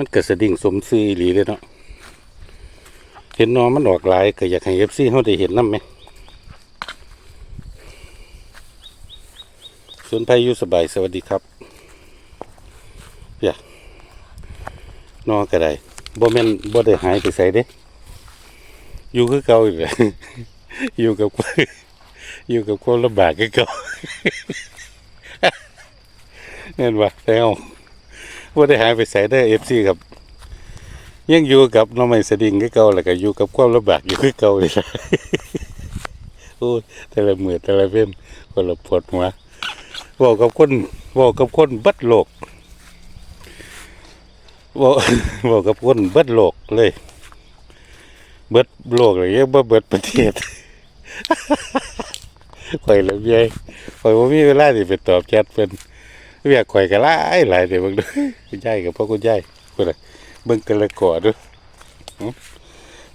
มันเกิดสะดิ่งสมซื้ออีหลีเลยเนาะเห็นนอมันออกหลายก็อยากให้เอฟซีเขาได้เห็นน้ำไหมส่วนไพอยู่สบายสวัสดีครับอย่านอกระไดบ่แม่นบ่ได้หายไปใส่เด้ อยู่คือเก่าอีกเลยอยู่กับอยู่กับความลำบากคือเก่าเห็นว่าแล้ว ว่าได้หายไปใส่ได้เอฟซีครับ ยังอยู่กับน้องใหม่สดิ่งคือเก่าแล้วก็อยู่กับความลำบากอยู่คือเก่าเลยละโอ้แต่ละมือแต่ละเว้นคนละปวดหัวเว่ากับคนเว่ากับคนบัดโลกเว่าเว่ากับคนเบัดโลกเลย เบิดโลกเลยยังบ่เบิดประเทศข่อยละเมียข่อยบ่มีเวลาที่ไปตอบแชทเพิ่น เรียกข่อยก็หลายหลายเดี๋ยวเบิ่งดูคุณยายกับพ่อคุณยายพุ่นน่ะเบิ่งแต่ละก่อดู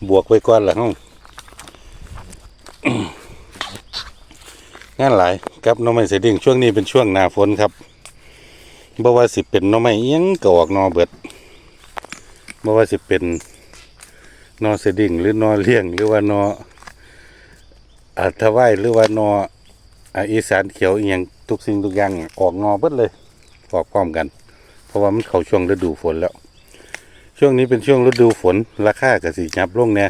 บวกไว้ก่อนล่ะเฮางานหลายครับน้องไม้เสดิ่งช่วงนี้เป็นช่วงหน้าฝนครับบ่ว่าสิเป็นน้องไม้อิหยังก็ออกนอเบิดบ่ว่าสิเป็นนอเสดิ่งหรือนอเลี้ยง หรือว่านออัทวายหรือว่านออ่าอีสานเขียวอียงทุกสิ่งทุกอย่างออกนอเบิดเลย ออกพร้อมกัน เพราะว่ามันเข้าช่วงฤดูฝนแล้ว ช่วงนี้เป็นช่วงฤดูฝนราคาก็สิยับลงเนี่ย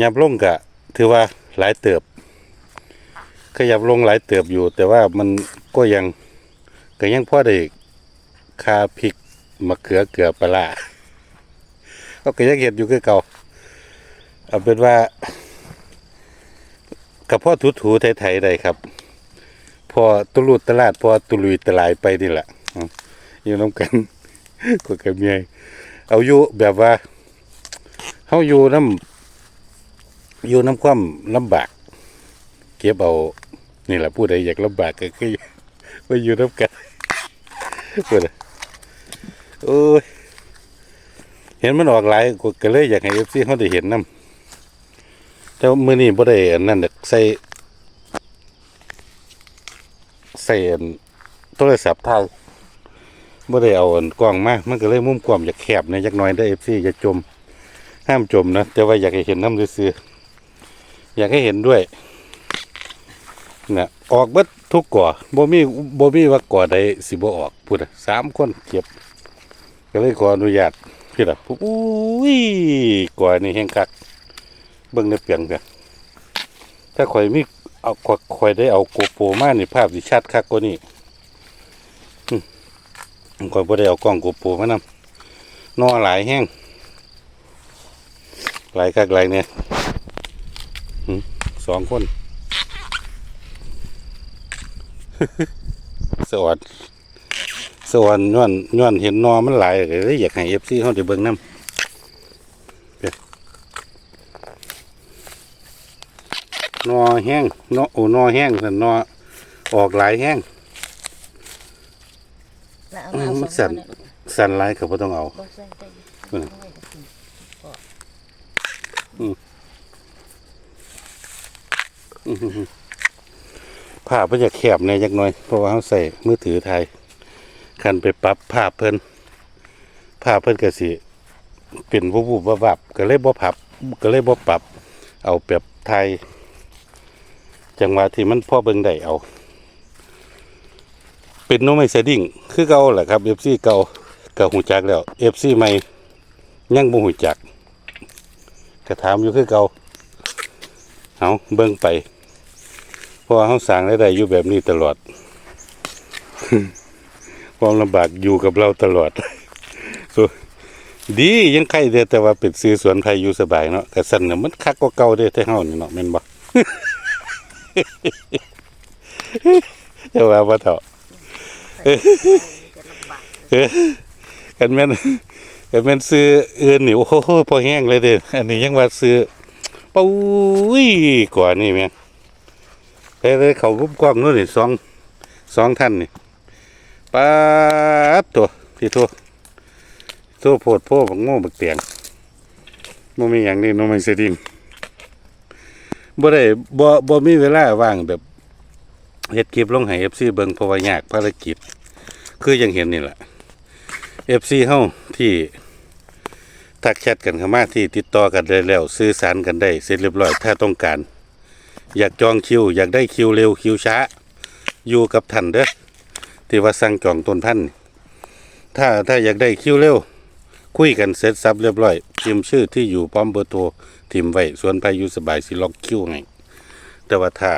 ยับลงกะถือว่าหลายเติบ ขยับลงหลายเติบอยู่ แต่ว่ามันก็ยังก็ยังพอได้คาพริกมะเขือเกลือปลาก็ก็ยังเห็นอยู่คือเก่าเอาเป็นว่ากับพ่อถูถูๆไทยๆได้ครับ พอตุลุดตลาดพอตุลุยตลายไปนี่แหละอยู่น้ำกันก็กับเมียเอาอยู่แบบว่าเฮาอยู่น้ำอยู่น้ำความลำบาก เก็บเอานี่แหละผู้ใดอยากลำบากก็คือมาอยู่น้ำกันพูดโอ้ยเห็นมันออกหลายก็เลยอยากให้เอฟซีเขาได้เห็นนํแต่ว่ามื้อนี้บ่ได้อันนั้นดอกใส่ ใส่อันโทรศัพท์ถ่ายบ่ได้เอากล้องมามันก็เลยมุมกว้างอยากแคบในอยจักน่อยเด้เอ FC อย่าจม ห้ามจมนะแต่ว่าอยากให้เห็นน้ำซื่ออยากให้เห็นด้วยน่ะออกเบิดทุกก่อบ่มีบ่มีว่าก่อใดสิบ่ออกพูดอะสามคนเก็บ ก็เลยขออนุญาตพี่ละปุ๊บอุ้ยกว่านี่แห้งคักเบิ่งในเปลียงเพียถ้าข่อยมี เอาข่อยได้เอาโกโปรมานี่ภาพสิชัดคักกว่านี้อืมข่อยบ่ได้เอากล้องโกโปรมานำนอหลายแห้งหลายคักหลายเนี่ยสองคนสวัสดีสวนย้อนย้อนเห็นนอมันหลายก็เลยอยากให้เอฟซีเขาได้เบิ่งน้ำเด้อ นอแห้งนอโอ้นอแห้งแต่นอออกหลายแห้งแล้วอืเอามมามันสั่นสันหลายก็บ่ต้องเอา บ่ใส่ได้อืม ภาพมันจะแคบในอยจักหน่อย เพราะว่าเขาใส่มือถือถ่ายคันไปปรับภาพเพิ่นภาพเพิ่นก็สิเป็นวูบวูบวับวับก็เลยบ่พับก็เลยบ่ปรับ เอาแบบไทย จังหวะที่มันพ่อเบิ่งได้เอา เป็นโนไม่เซดิ้งคือเก่าแหละครับ FC เก่าก็หูจักแล้ว FC ใหม่ยังบ่หูจักก็ถามอยู่คือเก่าเอาเบิ่งไปเพราะว่าเขาสั่งได้ได้อยู่แบบนี้ตลอดความลำบากอยู่กับเราตลอด so, ดียังใครเด้อแต่ว่าเป็นซื้อสวนไทยอยู่สบายเนาะแต่สันน่ะมันคักกว่าเก่าเด้แต่เฮานี่เนาะแม่นบ่ จะว่าบ่เถาะกเออกันแม่นกันแม่นซื้ออื่นนี่โอ้โหพอแห้งเลยเด้ออันนี้ยังว่าซื้อปุ้ยกว่านี่แม่งเฮ้ยเขารูปกล้องนู่นนี่สองสองท่านนี่ป๊าดตัวพี่ตัวตัวโพดโพบักโง่บักเตียงบ่มีอย่างนี้โนไม่เสยดิง บ่ได้บ่บ่มีเวลาว่างแบบเฮ็ดคลิปลงให้ FC เบิ่งเพราะว่ายากภารกิจ คือยังเห็นนี่แหละเอฟซีเฮาที่ทักแชทกันเข้ามาที่ติดต่อกันได้แล้ว สื่อสารกันได้เสร็จเรียบร้อยถ้าต้องการ อยากจองคิว อยากได้คิวเร็วคิวช้า อยู่กับท่านเด้อที่ว่าสั่งจองต้นพันธุ์ถ้าถ้าอยากได้คิวเร็ว คุยกันเสร็จสับเรียบร้อยพิมพ์ชื่อที่อยู่พร้อมเบอร์โทรทิมไว้ส่วนไปอยู่สบายสิล็อกคิวให้แต่ว่าถ้า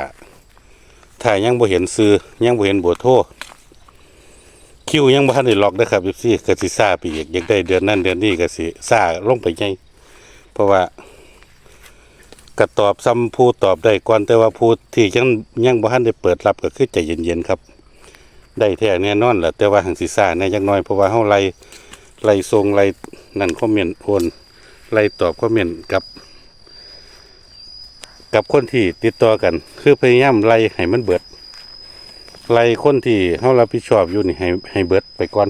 ถ้ายังบ่เห็นซื้อยังบ่เห็นเบอร์โทรคิวยังบ่ทันได้ล็อกนะครับพี่ก็สิซ่าไปอีกอยากได้เดือนนั้นเดือนนี้ก็สิซ่าลงไปใหญ่เพราะว่าก็ตอบซ้ำผู้ตอบได้ก่อนแต่ว่าผู้ที่ยังยังบ่ทันได้เปิดรับก็คือใจเย็นๆครับ ได้แท้แน่นอนแหละแต่ว่าหังสิซ่าแน่จักหน่อยเพราะว่าเฮาไล่ ไล่ส่งไล่นั่นคอมเมนต์โอนไล่ตอบคอมเมนต์กับ กับคนที่ติดต่อกัน คือพยายามไล่ให้มันเบิดไล่คนที่เฮารับผิดชอบอยู่นี่ให้ให้เบิดไปก่อน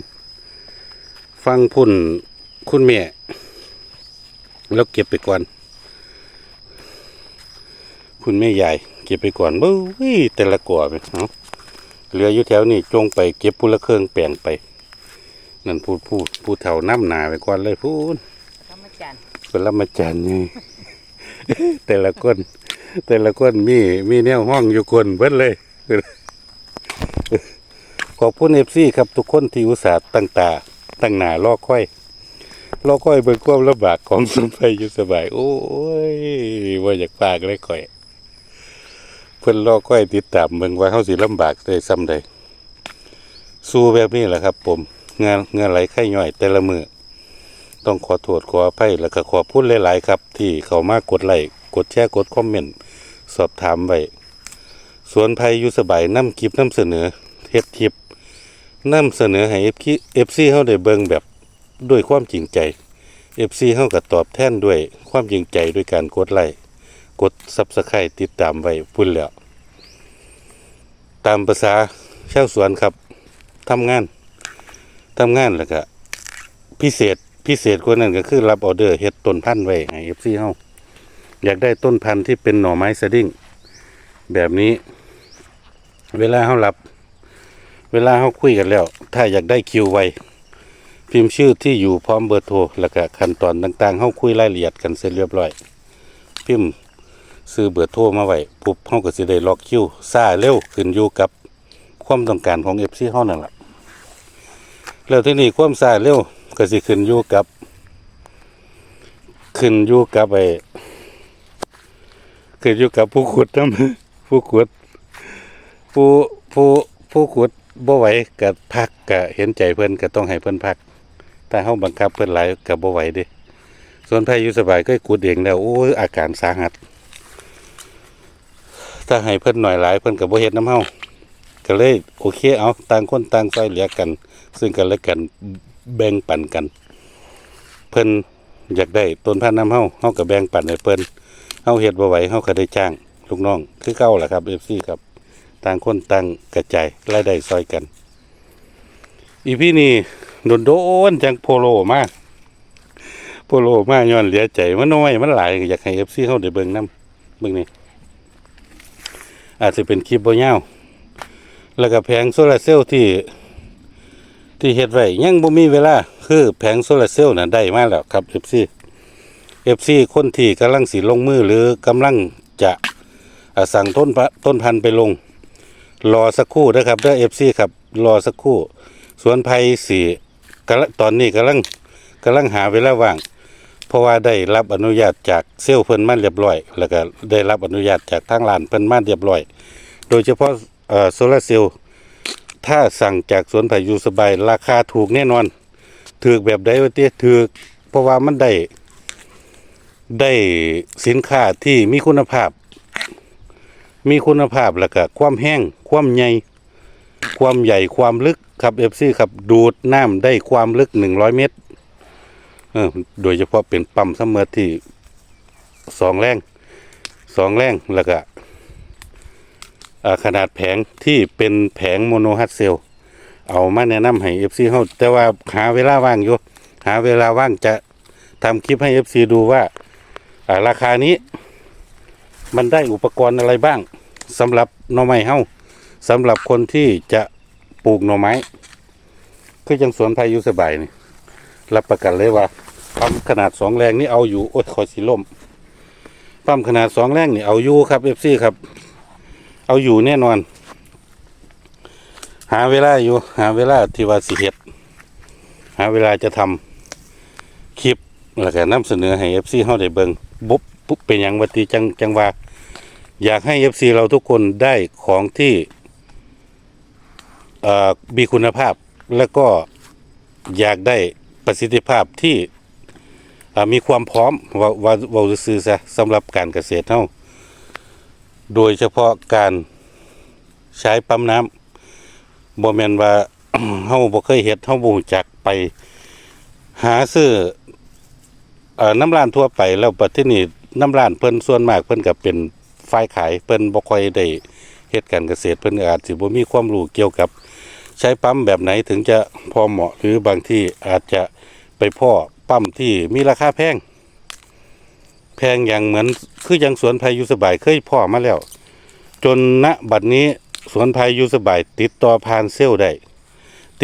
ฟังพุ่นคุณแม่แล้วเก็บไปก่อน คุณแม่ใหญ่เก็บไปก่อนเบ้ยแต่ละก่อไปเนาะเหลืออยู่แถวนี้จงไปเก็บผู้ละเครื่องแปลงไป นั่นพูดพูดพูดเท่าน้ำหนาไปก่อนเลยพูดธรรมจันทร์เป็นละมาจันไงแต่ละคนแต่ละคนมีมีแนวห้องอยู่คนเบิดเลย ขอบคุณเอฟซีครับทุกคนที่อุตส่าห์ตั้งตา ตั้งหน้ารอค่อยรอค่อยเบิ่งความลำบากของสมไปอยู่สบาย โอ้ยว่าอยากปากเลยค่อย เพิ่นรอค่อยติดตามเบิ่งว่าเฮาสิลำบากได้ซ้ำใดสู้แบบนี้แหละครับ ผม งานงานไหลไข่ย่อย แต่ละมือต้องขอโทษขออภัยแล้วก็ขอพูดหลายๆครับ ที่เขามากดไลค์กดแชร์กดคอมเมนต์สอบถามไว้สวนภัยอยู่สบายนำคลิปนำเสนอเฮ็ดคลิปนำเสนอให้ FC เฮาได้เบิ่งแบบด้วยความจริงใจ FC เฮาก็ตอบแทนด้วยความจริงใจด้วยการกดไลค์กด Subscribe ติดตามไว้พุ่นแล้ว ตามภาษาชาวสวนครับทำงาน ทำงานแล้วก็พิเศษพิเศษกว่านั้นก็คือรับออเดอร์เฮ็ดต้นพันธุ์ไว้ให้ FC เฮาอยากได้ต้นพันธุ์ที่เป็นหน่อไม้สดิ้งแบบนี้ เวลาเฮารับ เวลาเฮาคุยกันแล้ว ถ้าอยากได้คิวไวพิมพ์ชื่อที่อยู่พร้อมเบอร์โทรแล้วก็ขั้นตอนต่างๆเฮาคุยรายละเอียดกันเสร็จเรียบร้อย พิมพ์ซื้อเบอร์โทรมาไว้ปุ๊บเฮาก็สิได้ล็อกคิวซ่าเร็วขึ้นอยู่กับความต้องการของ FC เฮานั่นแหละ แล้วที่นี้ความซ่าเร็วก็สิขึ้นอยู่กับ ขึ้นอยู่กับไอ้ขึ้นอยู่กับผู้ขุดนำผู้ขุด ผู้ผู้ผู้ขุดบ่ไหวก็พักก็เห็นใจเพิ่อนก็ต้องให้เพิ่อนพักถ้าเฮาบังคับเพิ่อนหลายก็บ่ไหวด้ส่วนไผอยู่สบายก็ขุดเองแล้วโอ้ยอาการสาหัส ถ้าให้เพิ่อนหน่อยหลายเพิ่อนก็บ่เฮ็ดนํเฮาก็เลยโอเคเอาต่างคนต่างช่วยเหลือกัน ซึ่งกันและกันแบ่งปันกัน เพิ่นอยากได้ต้นพันธุ์น้ำเฮาเฮาก็แบ่งปันให้เพิ่นเฮาเฮ็ดบ่ไหวเฮาก็ได้จ้างลูกน้อง คือเก่าแหละครับ FC ครับต่างคนต่างกระจายรายได้ซอยกัน อีพี่นี่โดนโดนจังโพโลมากโพโลมากย้อนเหลียใจมันน้อยมันหลายอยากให้ FC เฮาได้เบิ่งนํเบิ่งนี่อาจจะเป็นคลิปบ่ยาวแล้วก็แผงโซลาร์เซลล์ที่ ที่เฮ็ดไว้ยังบ่มีเวลา คือแผงโซลาร์เซลล์น่ะได้มาแล้วครับ FC FC คนที่กำลังสิลงมือหรือกำลังจะสั่งต้นพะต้นพันธุ์ไปลง รอสักครู่นะครับเด้อ FC ครับรอสักครู่สวนไผ่สีกำลังตอนนี้กำลังกำลังหาเวลาว่าง เพราะว่าได้รับอนุญาตจากเซลล์เพิ่นมาเรียบร้อย แล้วก็ได้รับอนุญาตจากทางร้านเพิ่นมาเรียบร้อย โดยเฉพาะเอ่อโซลาร์เซลล์ ถ้าสั่งจากสวนไผ่อยู่สบาย ราคาถูกแน่นอนถือแบบใดวะเตี้ยถือเพราะว่ามันได้ ได้สินค้าที่มีคุณภาพ มีคุณภาพแล้วก็ความแห้ง ความใหญ่ ความใหญ่ความลึกครับเอฟซีครับดูดน้ำได้ความลึกหนึ่งร้อยเมตรเออโดยเฉพาะเป็นปั๊มซัมอที่สองแรงสองแรงแล้วก็ ขนาดแผงที่เป็นแผงโมโนฮัตเซลเอามาแนะนำให้ FC เฮาแต่ว่าหาเวลาว่างอยู่หาเวลาว่างจะทำคลิปให้ FC ดูว่าราคานี้ มันได้อุปกรณ์อะไรบ้างสำหรับหน่อไม้เฮาสำหรับคนที่จะปลูกหน่อไม้ คือจังสวนไผ่อยู่สบายนี่รับประกันเลยว่าปั๊มขนาดสองแรงนี่เอาอยู่โอ้ยคอยสิล่มปั๊มขนาดสองแรงนี่เอาอยู่ครับเอฟซีครับ เอาอยู่แน่นอน หาเวลาอยู่ หาเวลาที่ว่าสิเฮ็ดหาเวลาจะทำคลิปแล้วก็นำเสนอให้เอฟซีเฮาได้เบิงบุ๊บปุ๊บเป็นหยังวัติจังจังว่า อยากให้เอฟซีเราทุกคนได้ของที่เอ่อมีคุณภาพแล้วก็อยากได้ประสิทธิภาพที่มีความพร้อมว่าว่าว่าซื้อซะสำหรับการเกษตรเฮา โดยเฉพาะการใช้ปั๊มน้ำบ่แม่นว่าเฮาบ่เคยเฮ็ดเฮาบ่รู้จักไป หาซื้อเอ่อน้ำร้านทั่วไปแล้วปัจจุบันี้น้ำร้านเพิ่นส่วนมากเพิ่นก็เป็นฝ่ายขายเพิ่นบ่ค่อยได้เฮ็ดการเกษตรเพิ่นอาจสิบ่มีความรู้เกี่ยวกับ ใช้ปั๊มแบบไหนถึงจะพอเหมาะหรือบางที่อาจจะไปพ่อปั๊มที่มีราคาแพง แพงอย่างเหมือนคืออย่างสวนไผ่อยู่สบายเคยพ่อมาแล้ว จนณบัดนี้สวนไผ่อยู่สบายติดต่อผ่านเซลล์ได้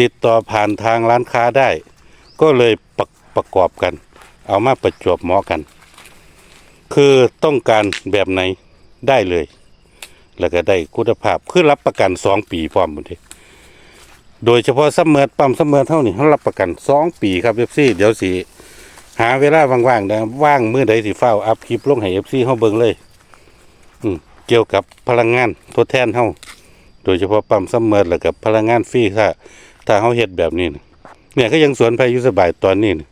ติดต่อผ่านทางร้านค้าได้ ก็เลยประประกอบกัน เอามาประจวบเหมาะกัน คือต้องการแบบไหนได้เลย แล้วก็ได้คุณภาพคือรับประกันสองปีพร้อมหมดเลยโดยเฉพาะซัมเมอร์ปั๊มซัมเมอร์เท่านี้เขารับประกันสองปีครับเอฟซีเดี๋ยวสิ หาเวลาว่างๆนะว่างเมื่อใดสิเฝ้าอัพคลิปลงให้เอฟซีเขาเบิ่งเลย อืมเกี่ยวกับพลังงานทดแทนเฮาโดยเฉพาะปั๊มซัมเมอร์แล้วกับพลังงานฟรีถ้าถ้าเฮาเฮ็ดแบบนี้นะเนี่ยก็ยังสวนพายุสบายตอนนี้นะ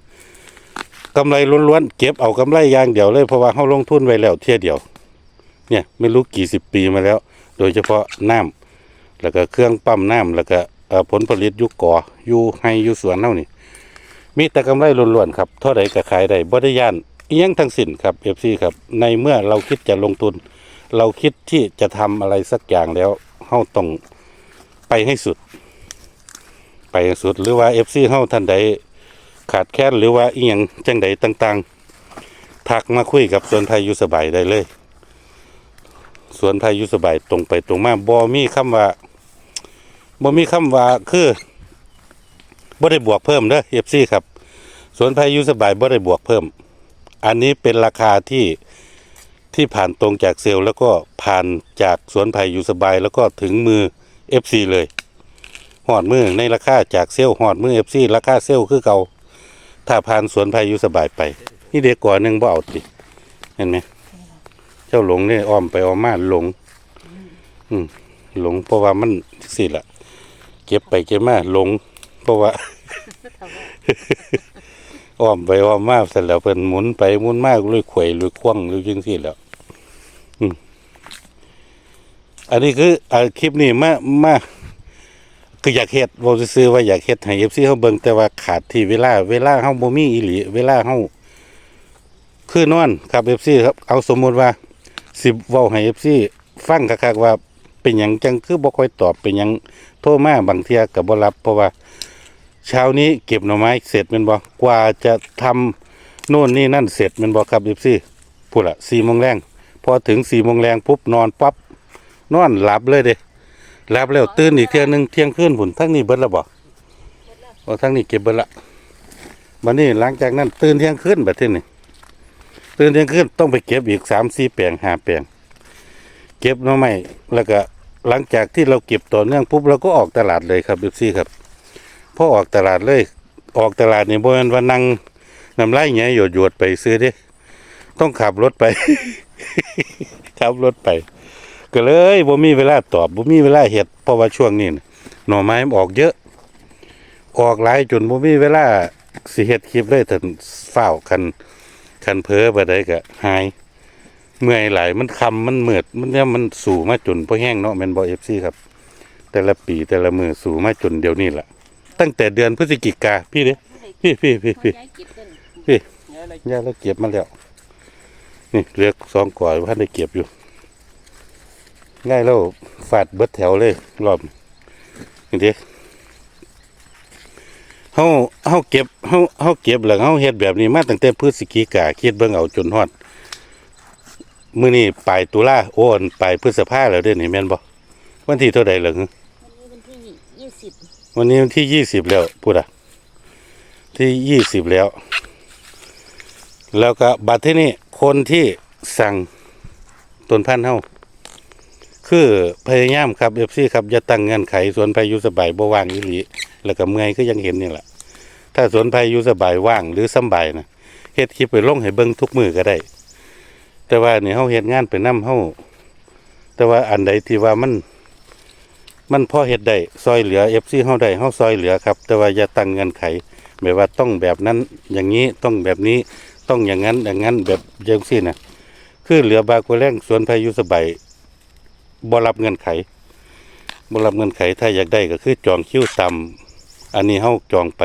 กำไรล้วนๆเก็บเอากำไรอย่างเดียวเลยเพราะว่าเฮาลงทุนไว้แล้วเที่ยเดียว เนี่ยไม่รู้กี่สิบปีมาแล้ว โดยเฉพาะน้ำแล้วก็เครื่องปั๊มน้ำแล้วก็ผลผลิตอยู่ก่ออยู่ให้อยู่สวนเท่านี่ มีแต่กำไรล้วนๆครับเท่าใดก็ขายได้บ่ได้ย่านเอียงทั้งสิ้นครับ FC ครับ ในเมื่อเราคิดจะลงทุน เราคิดที่จะทำอะไรสักอย่างแล้วเฮาต้องไปให้สุด ไปให้สุดหรือว่า FC เฮาท่านใดขาดแคลนหรือว่าอีหยังจังใดต่างๆทักมาคุยกับสวนไทยอยู่สบายได้เลยสวนไทยอยู่สบายตรงไปตรงมาบ่มีคำว่าบ่มีคำว่าคือ บ่ได้บวกเพิ่มเด้อ FC ครับสวนไผ่อยู่สบายบ่ได้บวกเพิ่ม อันนี้เป็นราคาที่ที่ผ่านตรงจากเซลล์แล้วก็ผ่านจากสวนไผ่อยู่สบายแล้วก็ถึงมือ FC เลยหอดมือในราคาจากเซลล์หอดมือ FC ราคาเซลล์คือเก่าถ้าผ่านสวนไผ่อยู่สบายไปนี่เด็กก่อนหนึงบ่เอาติเห็นไหมเจ้าหลงนี่อ้อมไปอ้อมมาหลง อืมหลงเพราะว่ามันสิละเก็บไปเก็บมาหลง เพราะว่าอ้อมไปอ้อมมาเสร็จแล้วเพิ่นหมุนไปหมุนมาลุยไขว่ลุยคว่ำลุยจังซี่แล้วอือันนี้คืออ่าคลิปนี้มามาคืออยากเฮ็ดบ่ซื่อว่าอยากเฮ็ดให้ FC เฮาเบิ่งแต่ว่าขาดที่เวลา เวลาเฮาบ่มีอีหลีเวลาเฮาคือนอนครับ FC ครับ เอาสมมุติว่าสิเว้าให้ FC ฟังคักๆว่าเป็นหยังจังคือบ่ค่อยตอบเป็นหยังโทรมาบางเที่ยก็บ่รับเพราะว่า เช้านี้เก็บหน่อไม้เสร็จแม่นบ่กว่าจะทำโน่นนี่นั่นเสร็จแม่นบ่ครับ14พูดละ4โมงแรงพอถึง4โมงแรงปุ๊บนอนปั๊บนอนหลับเลยเด้หลับแล้วตื่นอีกเที่ยหนึงเที่ยงคืนพุ่นทั้งนี้เบิดล้วบ่โอ้ทั้งนี้เก็บเบิดละบัดนี้หลังจากนั้นตื่นเที่ยงคืนแบัดทีนี้ตื่นเที่ยงคืนต้องไปเก็บอีก3 4แปลง5แปลงเก็บหน่อไม้แล้วก็หลังจากที่เราเก็บต่อเนื่องปุ๊บเราก็ออกตลาดเลยครับบิ๊ซี่ครับ อออกตลาดเลย ออกตลาดนี่บ่แม่นว่านั่งน้ำลายหยหยดไปซื้อเด้ต้องขับรถไป ขับรถไป ก็เลยบ่มีเวลาตอบบ่มีเวลาเฮ็ดเพราะว่าช่วงนี้หน่อไม้มันออกเยอะ ออกหลายจนบ่มีเวลาสิเฮ็ดคลิปเลยถึงฝ้าคันคันเพ้อบ่ได้ก็หาย เมื่อยหลายมันคำมันเหมือดมันเนี่ยมันสู่มาจนพอแห้งเนาะแมนบอเอฟซีครับ แต่ละปีแต่ละมือสู่มาจนเดี๋ยวนี้แหละ ตั้งแต่เดือนพฤศจิกาพี่เด้พี่พี่พี่พี่ย้ายกิบต้นย่าเราเก็บมาแล้วนี่เหลือกสองก่อนว่าได้เก็บอยู่ง่ายแล้วฟาดเบิดแถวเลย รอบนี่เด้เฮาเฮาเก็บเฮาเฮาเก็บแล้วเฮาเฮ็ดแบบนี้มาตั้งแต่พฤศจิกาคิดเบิ่งเอาจนฮอดมื้อนี้ปลายตุลาโอ้นปลายพฤษภาแล้วเด้นี่แม่นบ่วันที่เท่าใดล่ะฮะวันนี้วันที่ยี่สิบ วันนี้วันที่ยี่สิบแล้วพูดอะที่ยี่สิบแล้ว แล้วก็บัดที่นี่คนที่สั่งต้นพันธุ์เฮาคือพยายามครับเอฟซีครับอย่าตั้งเงื่อนไขสวนไผ่อยู่สบายบ่ว่างอีหลีแล้วก็เมื่อยก็ยังเห็นนี่แหละถ้าสวนไผ่อยู่สบายว่างหรือสำบายนะเฮ็ดคลิปไปลงให้เบิ่งทุกมือก็ได้ แต่ว่านี่เฮาเฮ็ดงานไปนํเฮาแต่ว่าอันใดที่ว่ามัน มันพอเฮ็ดได้ซอยเหลือ FC เฮาได้เฮาซอยเหลือครับ แต่ว่าอย่าตั้งเงื่อนไขแบบว่าต้องแบบนั้นอย่างนี้ต้องแบบนี้ต้องอย่างนั้นอย่างนั้นแบบจังซี่นะคือเหลือบากว่าแรงสวนพายุสบายบ่รับเงื่อนไขบ่รับเงื่อนไขถ้าอยากได้ก็คือจองคิวตามอันนี้เฮาจองไป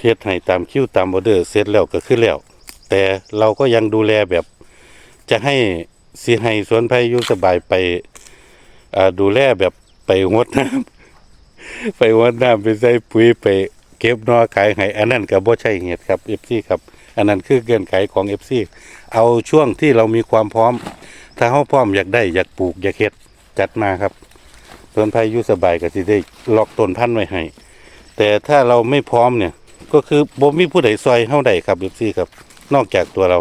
เฮ็ดให้ตามคิวตามออเดอร์เสร็จแล้วก็คือแล้ว แต่เราก็ยังดูแลแบบจะให้สิให้สวนพายุสบายไปดูแลแบบ ไปงดน้ำไปงดน้ำไปใส่ปุ๋ยไปเก็บนอขายให้อันนั้นก็บ่ใช่เหตุครับ FC ครับ อันนั้นคือเงื่อนไขของ FC เอาช่วงที่เรามีความพร้อม ถ้าเฮาพร้อมอยากได้อยากปลูกอยากเฮ็ดจัดมาครับส่วนพายุสบายก็สิได้ล็อกต้นพันธุ์ไว้ให้ แต่ถ้าเราไม่พร้อมเนี่ย ก็คือบ่มีผู้ใดซอยเฮาได้ครับ FC ครับ นอกจากตัวเรา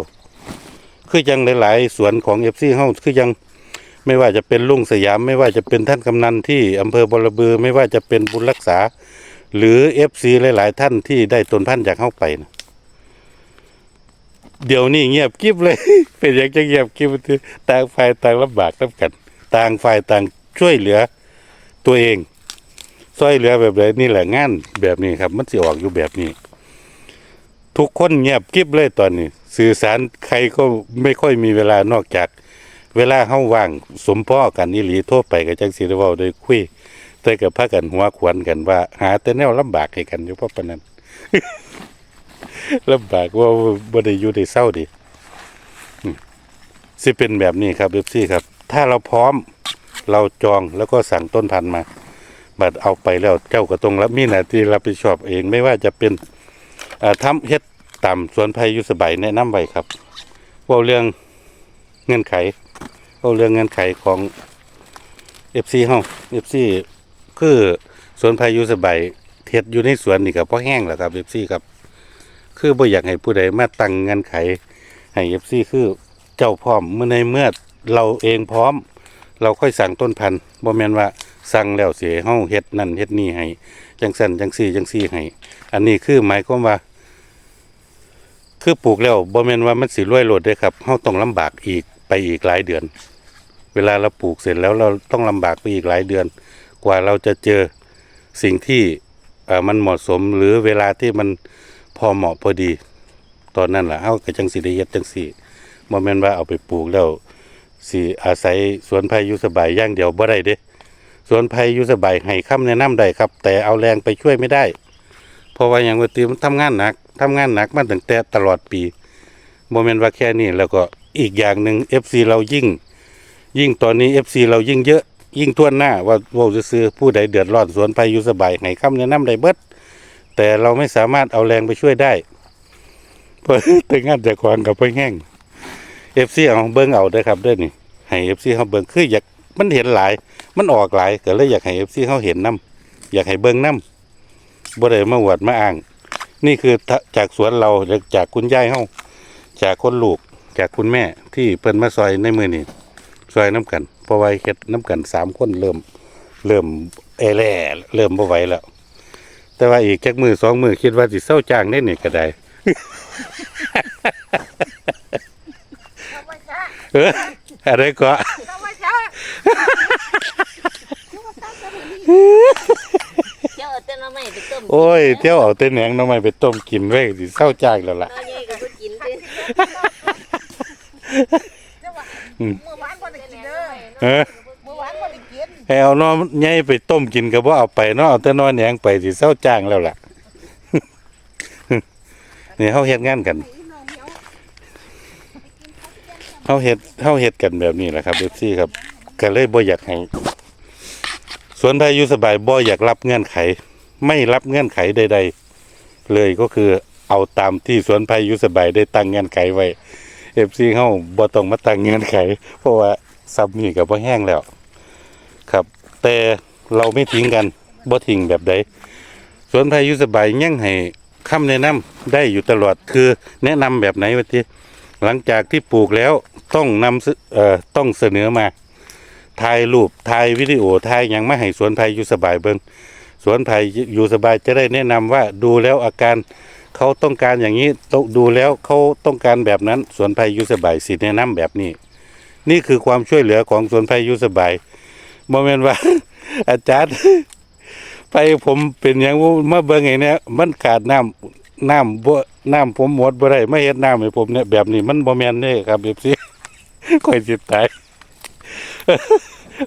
คือยังหลาย ๆ สวนของ FC เฮาคือยัง ไม่ว่าจะเป็นลุงสยาม ไม่ว่าจะเป็นท่านกำนันที่อำเภอบรบือ ไม่ว่าจะเป็นบุญรักษา หรือเอฟซีหลาย ๆ ท่านที่ได้ตนพันธุ์จากเข้าไปนะเดี๋ยวนี้เงียบกิบเลย เป็นอย่างจะเงียบกิบต่างฝ่ายต่างลำบากน้ำกัน ต่างฝ่ายต่างช่วยเหลือตัวเองช่วยเหลือแบบไหนนี่แหละงานแบบนี้ครับ มันสิออกอยู่แบบนี้ ทุกคนเงียบกิบเลยตอนนี้ สื่อสารใครก็ไม่ค่อยมีเวลานอกจาก เวลาเฮาว่างสมพ่อกันอีหลีโทั่วไปก็จังสิได้เว้าได้คุย แต่ก็พากันหัวขวนกันว่า หาแต่แนวลำบากให้กันอยู่เพราะปานนั้น ลำบากว่าบ่ได้อยู่ได้เศร้าดิอืมสิเป็นแบบนี้ครับ FC ครับ ถ้าเราพร้อมเราจองแล้วก็สั่งต้นพันธุ์มา บัดเอาไปแล้วเจ้าก็ต้องรับมีหน้าที่รับผิดชอบเองไม่ว่าจะเป็นอ่าทำเฮ็ดตามสวนไผ่อยู่สบายแนะนำไว้ครับเว่าเรื่องเงื่อนไข เอาเรื่องเงื่อนไขของ FC เฮา FC คือสวนพายุสบายเฮ็ดอยู่ในสวนนี่ก็พอแห้งแล้วครับ FC ครับ คือบ่อยากให้ผู้ใดมาตั้งเงื่อนไขให้ FC คือเจ้าพร้อมเมื่อในเมื่อเราเองพร้อม เราค่อยสั่งต้นพันธุ์บ่แม่นว่าสั่งแล้วเสียเฮาเฮ็ดนั่นเฮ็ดนี่ให้จังสั่นจังซี่จังซี่ให้อันนี้คือหมายความว่า คือปลูกแล้วบ่แม่นว่ามันสิรวยโลดเด้ครับเฮาต้องลำบากอีกไปอีกหลายเดือน เวลาเราปลูกเสร็จแล้วเราต้องลำบากไปอีกหลายเดือน กว่าเราจะเจอสิ่งที่มันเหมาะสมหรือเวลาที่มันพอเหมาะพอดี ตอนนั้นล่ะเฮาก็จังสิได้เฮ็ดจังซี่บ่แม่นว่าเอาไปปลูกแล้วสิอาศัยสวนไผ่อยู่สบายอย่างเดียวบ่ได้เด้สวนไผ่อยู่สบายให้คำแนะนำได้ครับ แต่เอาแรงไปช่วยไม่ได้ เพราะว่าอย่างว่าติมันทำงานหนักทำงานหนักมาตั้งแต่ตลอดปีบ่แม่นว่าแค่นี้แล้วก็อีกอย่างหนึ่ง FC เรายิ่ง ยิ่งตอนนี้ FC เรายิ่งเยอะ ยิ่งทั่วหน้าว่าว่าซื้อผู้ใดเดือดร้อนสวนภัยอยู่สบายให้คำแนะนำได้เบิดแต่เราไม่สามารถเอาแรงไปช่วยได้เพราะแต่งานแต่ควางกับไปแห้ง FC เอาเบิ่งเอาเด้ครับด้อนี่ให้ FC เฮาเบิ่งคืออยากมันเห็นหลาย มันออกหลายก็เลยอยากให้ FC เฮาเห็นนํอยากให้เบิ่งนํบ่ได้มาอวดมาอ้าง นี่คือจากสวนเราจากคุณยายเฮาจากคนลูกจากคุณแม่ที่เพิ่นมาซอยในมือนี่ ซอยน้ำกันเพราะว่าเฮ็ดน้ำกันสามคนเริ่ม เริ่มแอแล่เริ่มบ่ไหวแล้ว แต่ว่าอีกจักมือสองมือคิดว่าสิเศร้าจ้างได้นี่ก็ได้ธรรมชาติเอออะไรก็ธรรมชาติเจ้าเอาแต่ละไม้ไปต้มโอ้ยเที่ยวเอาแต่แหนงหน้องไม้ไปต้มกินไว้สิเศร้าจ้างแล้วล่ะน้อยใหญ่ก็บ่กินเด้เจ้าว่าอืม เออเมื่อวานบ่ได้กินให้เอาหน้อใหญ่ไปต้มกินก็บ่เอาไปเนาะเอาแต่หน้อแหนงไปสิเศร้าจ้างแล้วล่ะ นี่เฮาเฮ็ดงานกันเฮาเฮ็ดเฮาเฮ็ดกันแบบนี้แหละครับ FC ครับ ก็เลยบ่อยากให้สวนพายุสบายบ่อยากรับเงื่อนไข ไม่รับเงื่อนไขใด ๆ เลยก็คือเอาตามที่สวนพายุสบายได้ตั้งเงื่อนไขไว้ FC เฮาบ่ต้องมาตั้งเงื่อนไข เพราะว่า ซับนี่ก็บ่แห้งแล้ว ครับ แต่เราไม่ทิ้งกันบ่ทิ้งแบบใดสวนพายุสบายยังให้คำแนะนำได้อยู่ตลอดคือแนะนำแบบไหนวะทีหลังจากที่ปลูกแล้วต้องนำเสเอ่อต้องเสนอมาถ่ายรูปถ่ายวิดีโอถ่ายยังไมาให้สวนไผ่อยู่สบายเบิงสวนไผ่อยู่สบายจะได้แนะนำว่าดูแล้วอาการเขาต้องการอย่างนี้ต้องดูแล้วเขาต้องการแบบนั้นสวนไผ่อยู่สบายสิแนะนำแบบนี้ นี่คือความช่วยเหลือของสวนไผ่ยู่สบายโมเมนว่า อาจารย์ ไปผมเป็นอย่างว่ามาเบิ่งไงเนี่ยมันขาดน้ำน้ำบ่น้ำผมหมดบ่ได้ไม่เฮ็ดน้ำให้ผมเนี่ยแบบนี้มันบ่แม่นเด้ครับ FC ข่อยสิตาย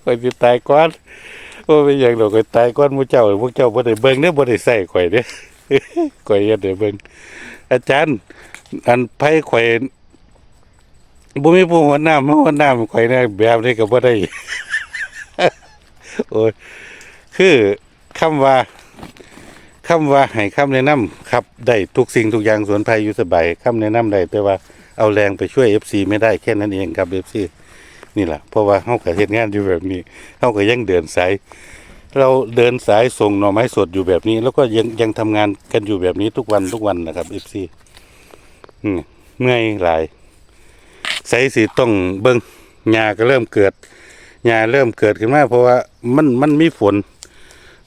ข่อยสิตายก่อนโอ้เป็นหยังดอกข่อยตายก่อนหมู่เจ้าพวกเจ้าบ่ได้เบิ่งเด้อบ่ได้ใส่ข่อยเด้ข่อยเฮ็ดให้เบิ่งอาจารย์ อันไผข่อย บ่มีผู้หัวหน้ามาหัวหน้าข่อยเนี่ยแบบนี้ก็บ่ได้ โอ้ยคือคำว่าคำว่าให้คำแนะนำครับได้ทุกสิ่งทุกอย่างสวนไผ่อยู่สบายคำแนะนำได้แต่ว่าเอาแรงไปช่วย FC ไม่ได้แค่นั้นเองครับ FC นี่แหละเพราะว่าเฮาก็เฮ็ดงานอยู่แบบนี้เฮาก็ยังเดินสายเราเดินสายส่งหน่อไม้สดอยู่แบบนี้ แล้วก็ยังยังทำงานกันอยู่แบบนี้ทุกวันทุกวันนะครับ FC อืมเมื่อยหลาย ใส่สิต้องเบิ่งหญ้าก็เริ่มเกิดหญ้าเริ่มเกิดขึ้นมาเพราะว่ามันมันมีฝน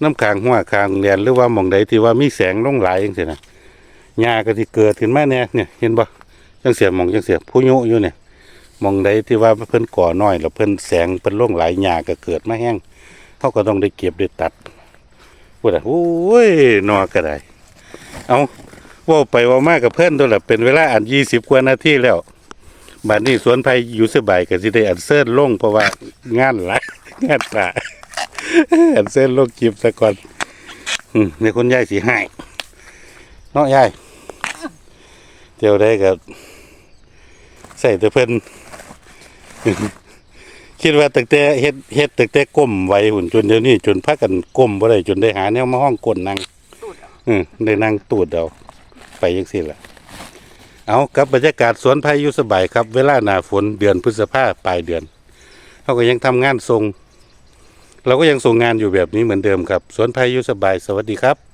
น้ำค้างหัวค้างแดนหรือว่าหม่องใดที่ว่ามีแสงลงหลายจังซี่นะหญ้าก็สิเกิดขึ้นมาเนี่ยเนี่ยเห็นบ่จังเสียหม่องจังเสียผู้ยุอยู่เนี่ยหม่องใดที่ว่าเพิ่นก่อน้อยแล้วเพิ่นแสงเพิ่นลงหลายหญ้าก็เกิดมาแห้งเขาก็ต้องได้เก็บได้ตัดพูดอ่โอ้ยนอก็ได้เอาว่าไปว่ามากับเพิ่อนตัวละเป็นเวลาอัน20กว่านาทีแล้ว บัดนี้สวนไผ่อยู่สบายก็สิได้อันเซิร์นลงเพราะว่างานหลายงานป่าอันเซิร์นลงคลิปซะก่อนอืมในคนยายสิให้เนาะยายเที่ยวได้ก็ใส่แต่เพิ่นคิดว่าตั้งแต่เฮ็ดเฮ็ดตั้งแต่ก้มไว้หุ่นจนเดี๋ยวนี้จนพากันก้มบ่ได้จนได้หาแนวมาห้องก้นนั่งอืมได้นั่งตูดเอาไปจังซี่ล่ะ เอากับบรรยากาศสวนไผ่อยู่สบายครับ เวลาหนาฝนเดือนพฤษภาปลายเดือนเขาก็ยังทำงานทรง เราก็ยังส่งงานอยู่แบบนี้เหมือนเดิมครับ สวนไผ่อยู่สบายสวัสดีครับ